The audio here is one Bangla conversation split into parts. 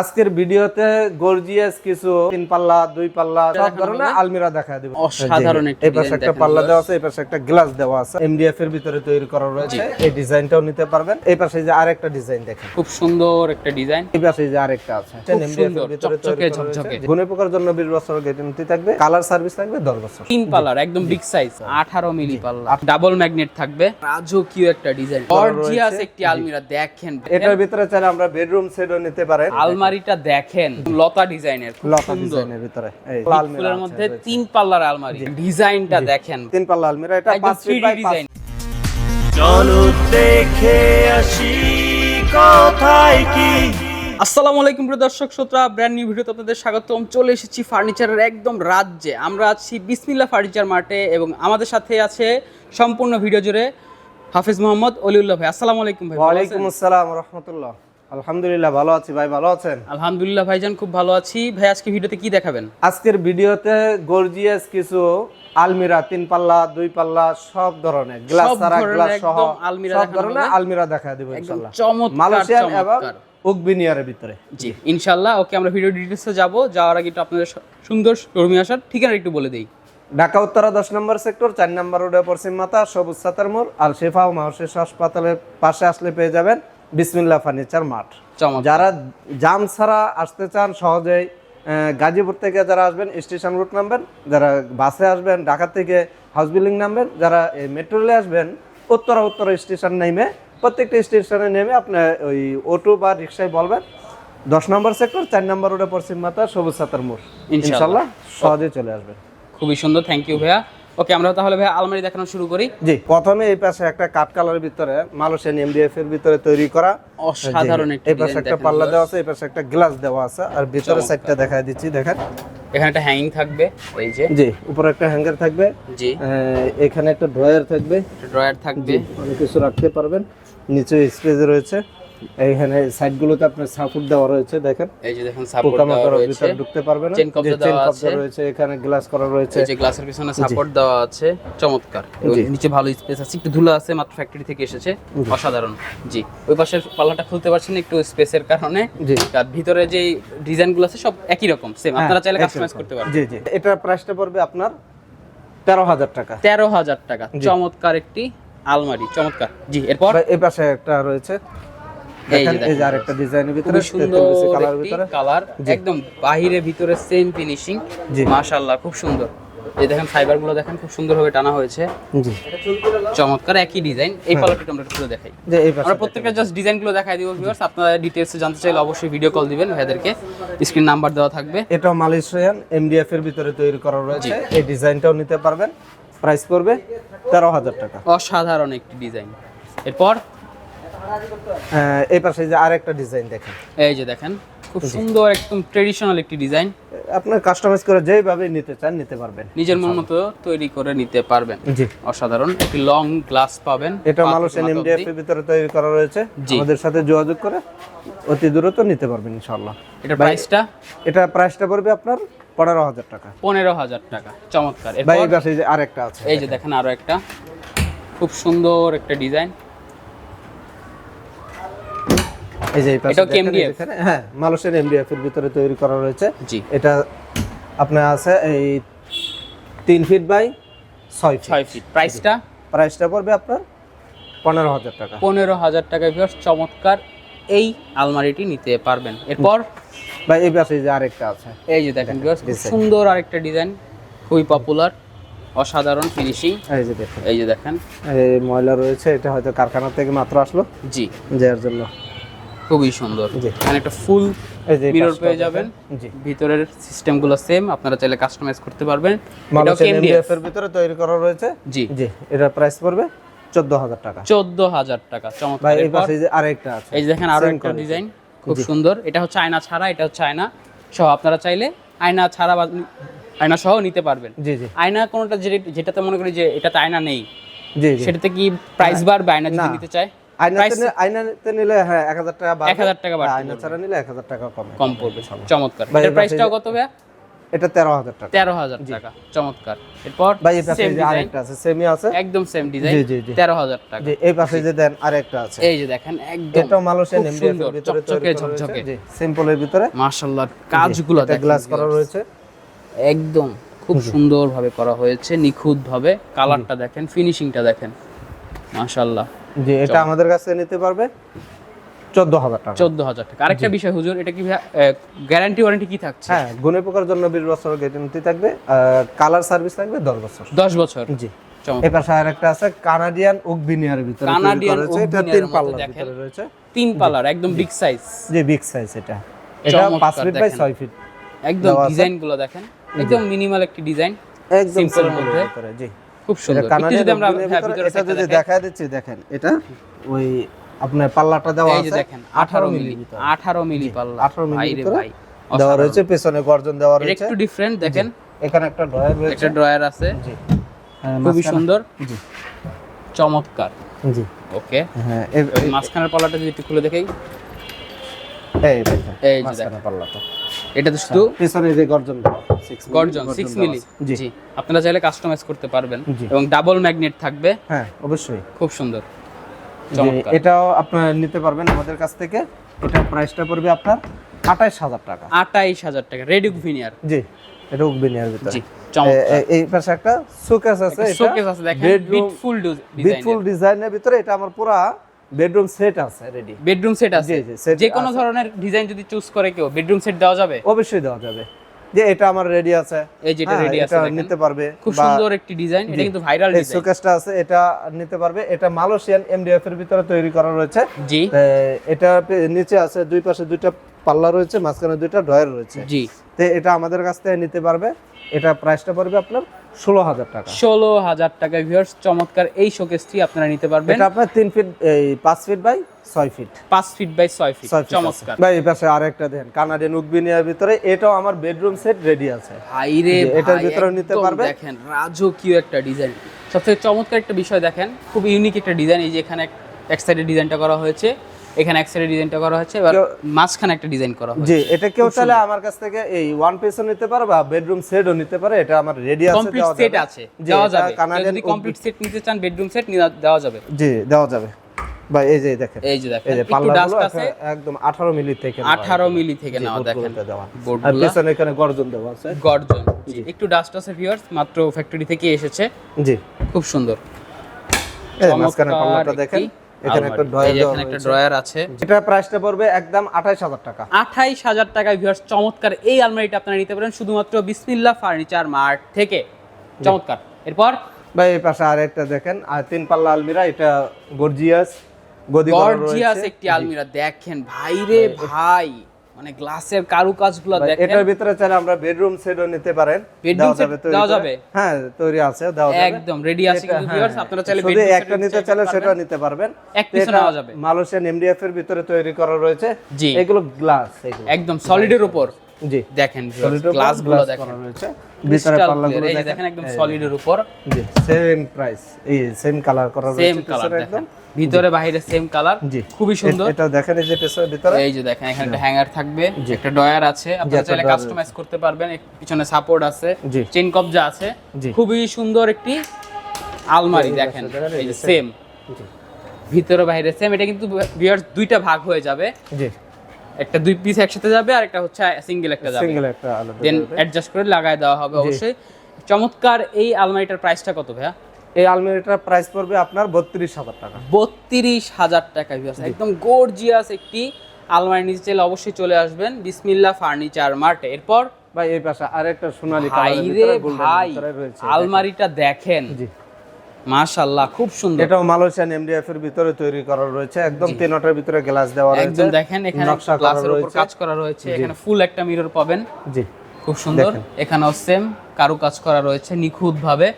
আজকের ভিডিওতে গর্জিয়াস কিছু তিন পাল্লা দুই পাল্লা সব ধরনের আলমিরা দেখা দেবো। অসাধারণ এই পাশে একটা পাল্লা দেওয়া আছে এই পাশে একটা গ্লাস দেওয়া আছে। এমডিএফ এর ভিতরে তৈরি করা রয়েছে। এই ডিজাইনটাও নিতে পারবেন। এই পাশে যে আরেকটা ডিজাইন দেখেন। খুব সুন্দর একটা ডিজাইন এই পাশে যে আরেকটা আছে। MDF এর ভিতরে তৈরি চকচকে, ঝকঝকে। গুণে পোকার জন্য বিশ বছর গ্যারান্টি থাকবে। কালার সার্ভিস থাকবে দশ বছর। তিন পাল্লার একদম বিগ সাইজ আঠারো মিলি পাল্লা। ডাবল ম্যাগনেট থাকবে। রাজকীয় একটা ডিজাইন গর্জিয়াস একটি আলমিরা দেখেন। এটার ভিতরে চাইলে আমরা বেডরুম সেটও নিতে পারেন। আলমারিটা দেখেন। লতা ডিজাইনের লতা ডিজাইনের ভিতরে। এই ফুলের মধ্যে তিন পাল্লার আলমারি ডিজাইনটা দেখেন। তিন পাল্লা আলমিরা এটা পাঁচ ফিট বাই ডিজাইন চলো দেখে আসি কোথায় কি। আসসালামু আলাইকুম প্রিয় দর্শক শ্রোতা ব্র্যান্ড নিউ ভিডিওতে আপনাদের স্বাগতম। চলে এসেছি ফার্নিচারের একদম রাজ্যে। আমরা আছি বিসমিল্লা ফার্নিচার মার্টে এবং আমাদের সাথে আছে সম্পূর্ণ ভিডিও জুড়ে হাফিজ মোহাম্মদ অলিউল্লাহ ভাই। আসসালামু আলাইকুম ভাই ওয়ালাইকুম আছেন? আসসালাম রহমতুল্লাহ। আলহামদুলিল্লাহ ভালো আছি ভাই ভালো আছেন? আলহামদুলিল্লাহ ভাইজান খুব ভালো আছি। ভাই আজকে ভিডিওতে কি দেখাবেন? আজকের ভিডিওতে গর্জিয়াস কিছু আলমিরা তিন পাল্লা দুই পাল্লা সব ধরনের গ্লাস ধরনের গ্লাস সহ আলমিরা সব ধরনের আলমিরা দেখা দেবো ইনশাআল্লাহ। চমৎকার মালয়েশিয়ান এবং উকবিনিয়ারের ভিতরে। জি ইনশাল্লাহ ওকে আমরা ভিডিও ডিটেলসে যাব। যাওয়ার আগে একটু আপনাদের সুন্দর শোরুমে আসার ঠিকানা একটু বলে দিই। ঢাকা উত্তরা দশ নম্বর সেক্টর চার নম্বর রোডে পশ্চিম মাথা সবুজ সাতার মোড় আল শেফা ও মাহশেষ হাসপাতালের পাশে আসলে পেয়ে যাবেন। বিসমিল্লাহ ফার্নিচার মাঠ। যারা জাম ছাড়া আসতে চান সহজেই গাজীপুর থেকে যারা আসবেন স্টেশন রুট নামবেন যারা বাসে আসবেন ঢাকা থেকে হাউস বিল্ডিং নামবেন যারা এই মেট্রো রেলে আসবেন উত্তরা উত্তরা স্টেশন নেমে প্রত্যেকটা স্টেশনে নেমে আপনি ওই অটো বা রিক্সায় বলবেন। দশ নম্বর সেক্টর চার নম্বর রোডে পশ্চিম মাতা সবুজ সাতার মোড়। ইনশাআল্লাহ। ইনশাল্লাহ সহজে চলে আসবেন। খুবই সুন্দর থ্যাংক ইউ ভাইয়া। ওকে আমরা তাহলে ভাই আলমারি দেখানো শুরু করি। জি প্রথমে এই পাশে একটা কাঠ কালারের ভিতরে মালয়েশিয়ান এমডিএফ এর ভিতরে তৈরি করা। অসাধারণ একটি এই পাশে একটা পাল্লা দেওয়া আছে এই পাশে একটা গ্লাস দেওয়া আছে আর ভিতরে। সাইডটা দেখাই দিচ্ছি দেখেন। এখানে একটা হ্যাঙ্গিং থাকবে এই যে। জি উপরে একটা হ্যাঙ্গার থাকবে। জি। এখানে একটা ড্রয়ার থাকবে। ড্রয়ার থাকবে। অনেক কিছু রাখতে পারবেন। নিচে স্পেস রয়েছে। এইখানে সাইডগুলোতে আপনার সাপোর্ট দেওয়া রয়েছে দেখেন। এই যে দেখুন সাপোর্ট দেওয়া রয়েছে। ঢুকতে পারবে না। চেন কবজা দেওয়া কবজা আছে। রয়েছে এখানে গ্লাস করা রয়েছে। এই যে গ্লাসের পিছনে সাপোর্ট দেওয়া আছে। চমৎকার। নিচে ভালো স্পেস আছে। একটু ধুলো আছে মাত্র ফ্যাক্টরি থেকে এসেছে। অসাধারণ। জি। ওই পাশের পাল্লাটা খুলতে পারছেন একটু স্পেসের কারণে। জি। আর ভিতরে যে ডিজাইনগুলো আছে সব একই রকম সেম আপনারা চাইলে হ্যাঁ, কাস্টমাইজ করতে পারবেন। জি জি। এটার প্রাইসটা পড়বে আপনার তেরো হাজার টাকা। তেরো হাজার টাকা। চমৎকার একটি আলমারি। চমৎকার। জি এরপর? এই পাশে একটা রয়েছে। দেখেন এই যে আরেকটা ডিজাইনের ভিতরে সুন্দর কালার ভিতরে। কালার একদম বাহিরে ভিতরে সেম ফিনিশিং মাশাআল্লাহ খুব সুন্দর। এই দেখেন ফাইবার দেখেন খুব সুন্দরভাবে টানা হয়েছে। জি। চমৎকার একই ডিজাইন এই পালাটা আমরা একটু দেখাই। যে এই আমরা প্রত্যেকটা জাস্ট ডিজাইনগুলো দেখাই দিব ভিউয়ার্স আপনারা ডিটেইলসে জানতে চাইলে অবশ্যই ভিডিও কল দিবেন ভাইদেরকে। স্ক্রিন নাম্বার দেওয়া থাকবে। এটা মালয়েশিয়ান এমডিএফ এর ভিতরে তৈরি করা রয়েছে। এই ডিজাইনটাও নিতে পারবেন। প্রাইস পড়বে তেরো হাজার টাকা। অসাধারণ একটি ডিজাইন এরপর এই পাশে যে আরেকটা ডিজাইন দেখেন। এই যে দেখেন খুব সুন্দর একদম ট্রেডিশনাল একটি ডিজাইন আপনার কাস্টমাইজ করে যেভাবে নিতে চান নিতে পারবেন। নিজের মন মতো তৈরি করে নিতে পারবেন। জি। অসাধারণ একটি লং গ্লাস পাবেন এটা মালয়েশিয়ান এমডিএফ এর ভিতরে তৈরি করা রয়েছে। আমাদের সাথে যোগাযোগ করে অতি দ্রুত নিতে পারবেন ইনশাআল্লাহ এটা প্রাইসটা এটা প্রাইসটা পড়বে আপনার পনেরো হাজার টাকা। পনেরো হাজার টাকা চমৎকার। এই পাশে যে আরেকটা আছে এই যে দেখেন। আরও একটা। খুব সুন্দর একটা ডিজাইন এই যে MDF? যেখানে- হ্যাঁ মালয়েশিয়ান এমডিএফ এর ভিতরে তৈরি করা রয়েছে। জি। এটা আপনার আছে এই তিন ফিট বাই ছয় ফিট ছয় ফিট প্রাইসটা প্রাইসটা পড়বে আপনার পনেরো হাজার টাকা। পনেরো হাজার টাকা ভিউয়ার্স চমৎকার। এই আলমারিটি নিতে পারবেন। এরপর? বা এই পাশে যে আরেকটা আছে। এই যে দেখেন ভিউয়ার্স সুন্দর আরেকটা ডিজাইন খুবই পপুলার অসাধারণ ফিনিশিং এই যে দেখেন। এই যে দেখেন। এই ময়লা রয়েছে এটা হয়তো কারখানা থেকে মাত্র আসলো। জি। যার জন্য। খুবই সুন্দর। এখানে একটা ফুল মিরর পেয়ে যাবেন। জি। ভিতরের সিস্টেমগুলো সেম আপনারা চাইলে কাস্টমাইজ করতে পারবেন। মালয়েশিয়ান এমডিএফ এর ভিতরে তৈরি করা রয়েছে। জি। জি এটার প্রাইস পড়বে চোদ্দ হাজার টাকা। চোদ্দ হাজার টাকা বা চমৎকার এই পাশে যে আরেকটা আছে। এই যে দেখেন আরও একটা ডিজাইন খুব সুন্দর। এটা হচ্ছে আয়না ছাড়া এটা হচ্ছে আয়না সহ। আপনারা চাইলে আয়না ছাড়া বা আয়না সহ নিতে পারবেন। জি জি। আয়না কোনটা যেটাতে মনে করি যে এটাতে আয়না নেই। জি জি। সেটাতে কি প্রাইস বাড়বে? আয়না যদি নিতে চায়? নিলে হ্যাঁ টাকা 1000 টাকা আয়না ছাড়া নিলে এক হাজার টাকা কমে কম পড়বে চমৎকার। এর কত এটা টাকা। চমৎকার। এরপর ভাই এই পাশে যে আরেকটা আছে সেমি আছে? একদম সেম ডিজাইন জি। এই পাশে যে দেন আরেকটা আছে। এই যে দেখেন একদম এটা মালয়েশিয়ান খুব এমডিএফ সুন্দর, এর ভিতরে চকচকে ঝকঝকে। জি সিম্পলের ভিতরে। মাশাআল্লাহ কাজগুলো এটা দেখেন গ্লাস করা। রয়েছে। একদম খুব সুন্দর ভাবে করা হয়েছে নিখুঁত ভাবে কালারটা দেখেন ফিনিশিংটা দেখেন। মাশাআল্লাহ। জি এটা আমাদের কাছে নিতে পারবে। চোদ্দ হাজার টাকা। চোদ্দ হাজার টাকা। আরেকটা বিষয় হুজুর এটা কি গ্যারান্টি ওয়ারেন্টি কি থাকছে? হ্যাঁ গুণে পোকার জন্য বিশ বছর গ্যারেন্টি থাকবে। কালার সার্ভিস থাকবে দশ বছর। দশ বছর? জি। চমৎকার। এ পাশে আরেকটা আছে কানাডিয়ান উকবিনিয়ার ভিতরে কানাডিয়ান এটা তিন পাল্লার। ভিতরে রয়েছে। তিন পালার একদম বিগ সাইজ জি বিগ সাইজ এটা। এটা চমৎকার পাঁচ ফিট বাই দেখেন। ছয় ফিট একদম ডিজাইনগুলো দেখেন। একদম মিনিমাল একটি ডিজাইন একদম সিম্পল মধ্যে। জি। খুব সুন্দর। যদি আমরা হ্যাঁ, এটা যদি দেখাই। দেখা দিচ্ছি দেখেন। এটা ওই আপনার পাল্লাটা দেওয়া আছে। দেখেন আঠারো মিলি ভিতরে। আঠারো মিলি পাল্লা। 18 মিলি ভাই দেওয়া রয়েছে পেছনে গর্জন দেওয়া রয়েছে। একটু ডিফারেন্ট দেখেন। এখানে একটা ড্রয়ার রয়েছে। একটা ড্রয়ার আছে। জি। হ্যাঁ, খুবই সুন্দর। জি। চমৎকার। জি। ওকে। হ্যাঁ এর- মাঝখানের পাল্লাটা যদি একটু খুলে দেখাই। এই এই যে পাল্লাটা। এটা তো শুধু পেছনে যে গর্জন দেওয়া six মিলি গর্জন সিক্স মিলি। জি। জি। আপনারা চাইলে কাস্টমাইজ করতে পারবেন এবং ডাবল ম্যাগনেট থাকবে। হ্যাঁ অবশ্যই। খুব সুন্দর। এটাও আপনারা নিতে পারবেন আমাদের কাছ থেকে। এটা প্রাইসটা পড়বে আপনার আঠাইশ হাজার টাকা। আটাইশ হাজার টাকা। রেডিক ভিনিয়ার জি ভিতরে। এই পাশে একটা শোকেস আছে শোকেস আছে দেখেন বিটফুল ডিজাইনের ভিতরে। এটা আমার পুরা বেডরুম সেট আছে রেডি বেডরুম সেট আছে। যে কোনো ধরনের ডিজাইন যদি চুজ করে কেউ বেডরুম সেট দেওয়া যাবে? অবশ্যই দেওয়া যাবে। যে এটা আমার রেডি আছে। এই যেটা হ্যাঁ, রেডি আছে এটা নিতে পারবে খুব সুন্দর একটি ডিজাইন এটা কিন্তু ভাইরাল ডিজাইন শোকেসটা আছে এটা নিতে পারবে। এটা মালয়েশিয়ান এমডিএফ এর ভিতরে তৈরি করা রয়েছে। জি। এটা নিচে আছে দুই পাশে দুইটা পাল্লা রয়েছে মাঝখানে দুইটা ড্রয়ার রয়েছে। জি। তো এটা আমাদের কাছ থেকে নিতে পারবে। এটা প্রাইসটা পড়বে আপনার ষোলো হাজার টাকা। ষোলো হাজার টাকা ভিউয়ার্স চমৎকার এই শোকেসটি আপনারা নিতে পারবেন। এটা আপনার তিন ফিট এই পাঁচ ফিট বাই ছয় ফিট পাঁচ ফিট বাই ছয় ফিট চমৎকার। ভাই এই পাশে আরেকটা দেখেন কানাডিয়ান উকবিনিয়ার ভিতরে এটাও আমার বেডরুম সেট রেডি আছে। হাইরে জি, এটার ভিতরে নিতে পারবে। দেখেন রাজকীয় একটা ডিজাইন সবথেকে চমৎকার একটা বিষয় দেখেন খুব ইউনিক একটা ডিজাইন এই যে এখানে এক সাইডে ডিজাইনটা করা হয়েছে। এখানে এক সাইডে ডিজাইনটা করা হয়েছে এবার মাঝখানে একটা ডিজাইন করা হয়েছে। জি এটা কেউ চাইলে আমার কাছ থেকে এই ওয়ান পিসও নিতে পারে বা বেডরুম সেটও নিতে পারে এটা আমার রেডি আছে কমপ্লিট সেট আছে দেওয়া যাবে। যদি কমপ্লিট সেট নিতে চান বেডরুম সেট দেওয়া যাবে। জি দেওয়া যাবে। ভাই এই যে দেখেন। এই যে দেখেন একটু ডাস্ট আছে। একদম 18 মিলি থেকে নেওয়া আঠারো এগুলো। মিলি থেকে জি, নেওয়া দেখেন। আর পেছনে এখানে গর্জন দেওয়া আছে। গর্জন একটু ডাস্ট আছে ভিউয়ার্স মাত্র ফ্যাক্টরি থেকে এসেছে। জি। খুব সুন্দর। এই মাঝখানে পাল্লাটা দেখেন। এখানে একটা ড্রয়ার এখানে একটা ড্রয়ার আছে। এটা প্রাইসটা পড়বে একদম 28000 টাকা। আঠাইশ হাজার টাকায় ভিউয়ার্স চমৎকার এই আলমারিটা আপনারা নিতে পারেন শুধুমাত্র বিসমিল্লাহ ফার্নিচার মার্ট থেকে। চমৎকার। এরপর? ভাই এই পাশে আরেকটা দেখেন আর তিন পাল্লা আলমিরা এটা গর্জিয়াস গদি গর্জিয়াস একটি আলমিরা দেখেন ভাই রে ভাই। মানে গ্লাসের কারুকাজগুলো দেখেন। এটার ভিতরে চাইলে আমরা বেডরুম সেটও নিতে পারেন। যাবে তৈরি দেওয়া যাবে? হ্যাঁ তৈরি আছে দেওয়া যাবে। একদম রেডি আছে কিন্তু হ্যাঁ, ভিউয়ার্স আপনারা চাইলে শুধু bedroom একটা নিতে চাইলে সেটা নিতে পারবেন। এক এটা নেওয়া যাবে। মালয়েশিয়ান এমডিএফ এর ভিতরে তৈরি করা রয়েছে। জি। এগুলো গ্লাস এগুলো। একদম সলিডের উপর। জি। দেখেন উপর গ্লাসগুলো দেখেন। করা রয়েছে। ভিতরে পাল্লাগুলো দেখেন। একদম সলিডের উপর। জি সেম প্রাইস এই সেম কালার করা রয়েছে সেম কালার দেখেন। ভিতরে বাইরে সেম কালার জি। খুবই সুন্দর। এটা দেখেন এই যে পেছনের ভিতরে? এই যে দেখেন এখানে একটা হ্যাঙ্গার থাকবে একটা ডয়ার আছে। আপনারা চাইলে কাস্টমাইজ করতে পারবেন পিছনে সাপোর্ট আছে। চেন কবজা আছে। জি। খুবই সুন্দর একটি আলমারি দেখেন এই যে সেম ভিতরে বাইরে সেম এটা কিন্তু ভিউয়ার্স দুইটা ভাগ হয়ে যাবে। জি। একটা দুই পিস একসাথে যাবে আর একটা হচ্ছে সিঙ্গেল একটা যাবে। সিঙ্গেল একটা আলাদা দেন অ্যাডজাস্ট করে লাগায় দেওয়া হবে অবশ্যই। চমৎকার এই আলমারিটার প্রাইসটা কত ভাইয়া? এই আলমারিটার প্রাইস পড়বে আপনার বত্রিশ হাজার টাকা। বত্রিশ হাজার টাকা একদম গর্জিয়াস একটি আলমারি নিতে চাইলে অবশ্যই চলে আসবেন। বিসমিল্লা ফার্নিচার মার্টে। এরপর? ভাই এই পাশে আরেকটা সোনালী ভাই গোল্ডেন ভাই আলমারিটা দেখেন। জি। মাশাআল্লাহ খুব সুন্দর। এটাও মালয়েশিয়ান এমডিএফ এর ভিতরে তৈরি করা রয়েছে। একদম তিনটার ভিতরে গ্লাস দেওয়া রয়েছে। একদম দেখেন এখানে নকশা গ্লাসের উপর কাজ করা রয়েছে। এখানে ফুল একটা মিরর পাবেন। জি। খুব সুন্দর। এখানেও সেম কারু কাজ করা রয়েছে নিখুঁত ভাবে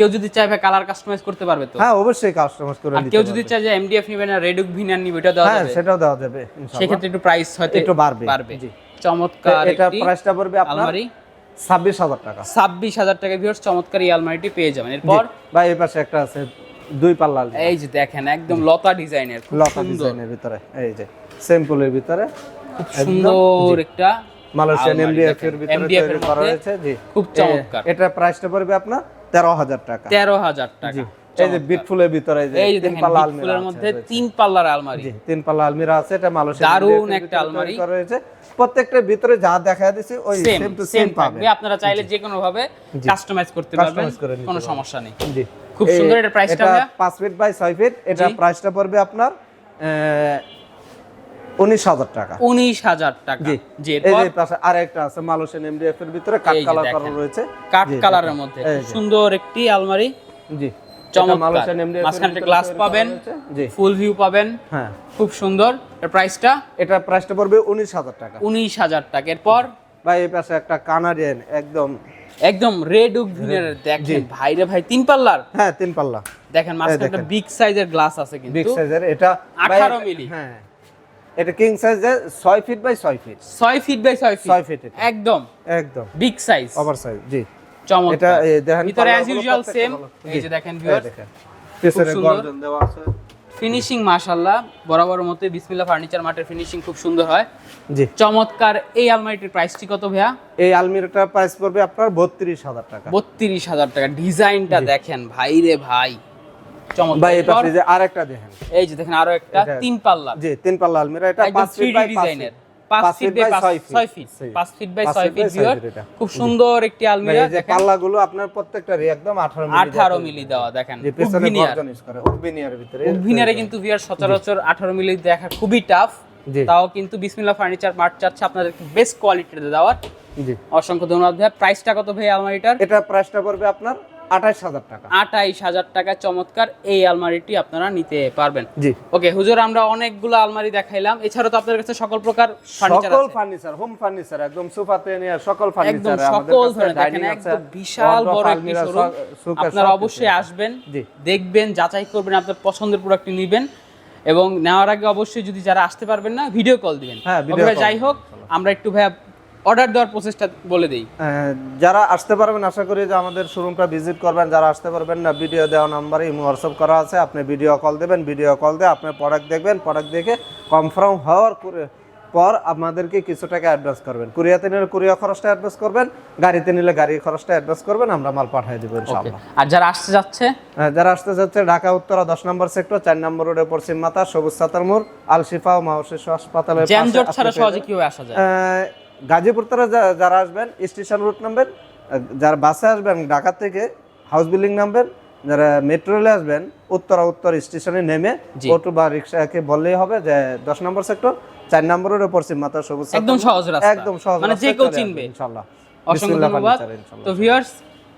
কেউ যদি চায় ভাই কালার কাস্টমাইজ করতে পারবে তো। হ্যাঁ অবশ্যই কাস্টমাইজ করে নিতে কেউ যদি চায় যে এমডিএফ নিবে না রেডুক ভিনার নিবে এটা দেওয়া যাবে। হ্যাঁ সেটাও দেওয়া যাবে ইনশাআল্লাহ। সেক্ষেত্রে একটু প্রাইস হয়তো একটু বাড়বে বাড়বে। জি। চমৎকার এটা প্রাইসটা পড়বে আপনার আলমারি। ছাব্বিশ হাজার টাকা। ছাব্বিশ হাজার টাকা ভিউয়ার্স চমৎকার এই আলমারিটি পেয়ে যাবেন। এরপর? ভাই এই পাশে একটা আছে দুই পাল্লা এই যে দেখেন একদম লতা ডিজাইনের লতা ডিজাইনের ভিতরে এই যে সিম্পলের ভিতরে। খুব সুন্দর একটা মালয়েশিয়ান এমডিএফ এর ভিতরে তৈরি করা হয়েছে জি। খুব চমৎকার। এটা প্রাইসটা পড়বে আপনার তেরো হাজার টাকা। তেরো হাজার টাকা। এই যে বিটফুলের ভিতরে এই যে তিন পাল্লা আলমিরা মধ্যে তিন পাল্লার আলমারি। তিন পাল্লা আলমিরা আছে এটা MDF এর একটা আলমারি। করা হয়েছে। প্রত্যেকটার ভিতরে যা দেখা দিছি ওই সেম টু সেম থাকবে। আপনারা চাইলে যে কোনো ভাবে কাস্টমাইজ করতে পারবেন কোনো সমস্যা নেই। জি। খুব সুন্দর এটা প্রাইসটা এটা ভাইয়া? পাঁচ ফিট বাই ছয় ফিট এটা। প্রাইসটা পড়বে আপনার উনিশ হাজার টাকা। উনিশ হাজার টাকা। জি। এই পাশে আরেকটা আছে মালয়েশিয়ান এমডিএফ এর ভিতরে যে কালার করা রয়েছে। কাঠ কালারের মধ্যে। সুন্দর একটি আলমারি। জি। চমৎকার। গ্লাস পাবেন। ফুল ভিউ পাবেন। হ্যাঁ। খুব সুন্দর। এর প্রাইসটা এটা প্রাইসটা পড়বে উনিশ হাজার টাকা। উনিশ হাজার টাকা। এরপর? ভাই এই পাশে একটা কানাডিয়ান একদম একদম রেড উক দেখেন ভাইরে ভাই তিন পাল্লার? হ্যাঁ তিন পাল্লা। দেখেন মাঝখানে একটা বিগ সাইজের গ্লাস আছে বিগ সাইজের এটা 18 মিলি। হ্যাঁ। এটা কিং সাইজের ছয় ফিট বাই ছয় ফিট ছয় ফিট বাই ছয় ছয় ফিট feet এটা। একদম। একদম। বিগ সাইজ ওভার সাইজ জি। চমৎকার। এটা দেখেন ভিতরে অ্যাজ ইউজুয়াল সেম এই যে দেখেন দেখেন। পিছনে। গর্জন দেওয়া আছে। ফিনিশিং মাশাআল্লাহ। বরাবর মতো বিসমিল্লাহ ফার্নিচার মার্টের ফিনিশিং খুব সুন্দর হয়। জি। চমৎকার। এই আলমারিটির প্রাইসটি কত ভাইয়া? এই আলমিরাটার প্রাইস পড়বে আপনার বত্রিশ হাজার টাকা। বত্রিশ হাজার টাকা। ডিজাইনটা দেখেন ভাই রে ভাই। ভাই এই পাশে যে আরেকটা দেখেন। এই যে দেখেন আরও একটা তিন পাল্লা। জি তিন পাল্লা আলমিরা। এটা ফিট বাই ফিট। খুব সুন্দর একটি আলমিরা। যে পাল্লাগুলো আপনার একদম মিলি দেওয়া। দেখেন। ভিতরে। কিন্তু সচরাচর আঠারো মিলি দেখা খুবই টাফ তাও কিন্তু বিসমিল্লাহ ফার্নিচার মার্ট চাচ্ছে আপনাদেরকে বেস্ট কোয়ালিটিতে দেওয়ার। জি। অসংখ্য ধন্যবাদ ভাই প্রাইসটা কত ভাই আলমারিটার? এটা প্রাইসটা পড়বে আপনার আঠাশ হাজার টাকা। আঠাইশ হাজার টাকা চমৎকার এই আলমারিটি আপনারা নিতে পারবেন। জি। ওকে হুজুর আমরা অনেকগুলো আলমারি দেখাইলাম। এছাড়া তো আপনাদের কাছে সকল প্রকার ফার্নিচার সকল ফার্নিচার হোম ফার্নিচার একদম সোফা থেকে নিয়ে সকল ফার্নিচার আমাদের সকল কাছে ডাইনিং আছে বিশাল বড় একটি শোরুম আপনারা অবশ্যই আসবেন দেখবেন যাচাই করবেন আপনার পছন্দের প্রোডাক্টটি নেবেন। এবং নেওয়ার আগে অবশ্যই যদি যারা আসতে পারবেন না ভিডিও কল দিবেন। হ্যাঁ, যাই হোক আমরা একটু ভাইয়া অর্ডার দেওয়ার প্রসেসটা বলে দেই। যারা আসতে পারবেন আশা করি যে আমাদের শোরুমটা ভিজিট করবেন। যারা আসতে পারবেন না ভিডিও দেওয়া নাম্বারে ইমো হোয়াটসঅ্যাপ করা আছে। আপনি ভিডিও কল দেবেন ভিডিও কল দিয়ে আপনি প্রোডাক্ট দেখবেন। প্রোডাক্ট দেখে কনফার্ম হওয়ার পরে- আপনাদেরকে কিছু টাকা অ্যাডভান্স করবেন। কুরিয়াতে নিলে কুরিয়া খরচটা অ্যাডভান্স করবেন গাড়িতে নিলে গাড়ির খরচটা অ্যাডভান্স করবেন আমরা মাল পাঠিয়ে দেবো ইনশাআল্লাহ। আর যারা আসতে যাচ্ছে? যারা আসতে যাচ্ছে ঢাকা উত্তরা দশ নম্বর সেক্টর চার নম্বর রোডে পশ্চিম মাতা সবুজ সাতার মোড় আল শিফা ও ছাড়া সহজে কীভাবে আসা যায়? আহ, গাজীপুর থেকে যারা আসবেন স্টেশন রুট নামবেন যারা বাসে আসবেন ঢাকা থেকে হাউস বিল্ডিং নামবেন যারা মেট্রো রেলে আসবেন উত্তরা উত্তর স্টেশনে নেমে অটো বা রিক্সাকে বললেই হবে যে দশ নম্বর সেক্টর চার নম্বর রোডে পশ্চিম মাতা সবুজ একদম সহজ রাস্তা। একদম সহজ মানে যে কেউ চিনবে। আসবেন, ইনশাআল্লাহ অসংখ্য ধন্যবাদ। তো ভিউয়ার্স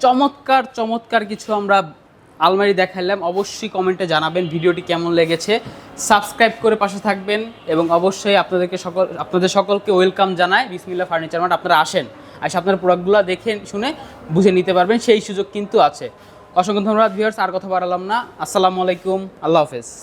চমৎকার চমৎকার কিছু আমরা আলমারি দেখাইলাম। অবশ্যই কমেন্টে জানাবেন ভিডিওটি কেমন লেগেছে। সাবস্ক্রাইব করে পাশে থাকবেন এবং অবশ্যই আপনাদেরকে সকল আপনাদের সকলকে ওয়েলকাম জানায় বিসমিল্লা ফার্নিচার মার্ট। আপনারা আসেন, আসে আপনার প্রোডাক্টগুলো দেখে, শুনে, বুঝে নিতে পারবেন, সেই সুযোগ কিন্তু আছে। অসংখ্য ধন্যবাদ ভিউয়ার্স, আর কথা বাড়ালাম না। আসসালামু আলাইকুম, আল্লাহ হাফেজ।